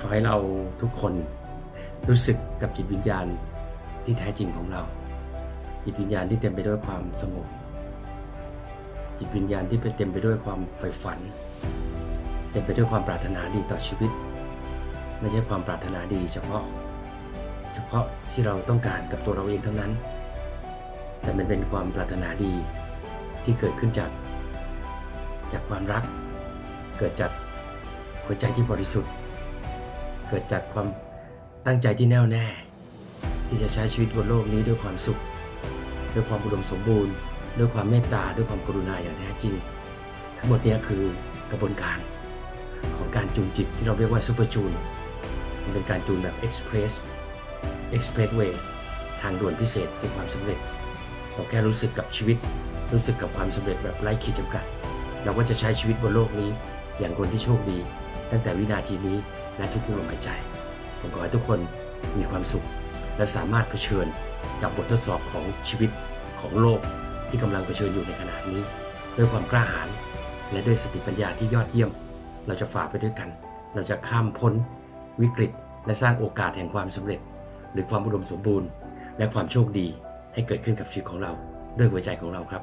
ขอให้เราทุกคนรู้สึกกับจิตวิญญาณที่แท้จริงของเรา จิตวิญญาณที่เต็มไปด้วยความสงบจิตวิญญาณที่เต็มไปด้วยความใฝ่ฝัน เต็มไปด้วยความปรารถนาดีต่อชีวิต ไม่ใช่ความปรารถนาดี เฉพาะ เฉพาะที่เราต้องการกับตัวเราเองเท่านั้น แต่มันเป็นความปรารถนาดีที่เกิดขึ้นจาก จากความรัก เกิดจากหัวใจที่บริสุทธิ์ เกิดจากความตั้งใจที่แน่วแน่ ที่จะใช้ชีวิตบนโลกนี้ด้วยความสุข ด้วยความอุดมสมบูรณ์ ด้วยความเมตตาด้วยความกรุณาอย่างแท้จริง ทั้งหมดนี้คือกระบวนการของการจูนจิตที่เราเรียกว่าซูเปอร์จูนมันเป็นการจูนแบบ Express Expressway ทางด่วนพิเศษสู่ความสำเร็จ เราแค่รู้สึกกับชีวิต รู้สึกกับความสำเร็จแบบไร้ขีดจำกัด เราก็จะใช้ชีวิตบนโลกนี้ อย่างคนที่โชคดี ตั้งแต่วินาทีนี้ และทุกๆลมหายใจ ผมขอให้ทุกคนมีความสุข และสามารถเผชิญกับบททดสอบของชีวิตของโลกที่กำลังเผชิญอยู่ในขณะนี้ ด้วยความกล้าหาญและด้วยสติปัญญาที่ยอดเยี่ยม เราจะฝ่าไปด้วยกัน เราจะข้ามพ้นวิกฤต และสร้างโอกาสแห่งความสำเร็จ หรือความอุดมสมบูรณ์ และความโชคดีให้เกิดขึ้นกับชีวิตของเราด้วยหัวใจของเราครับ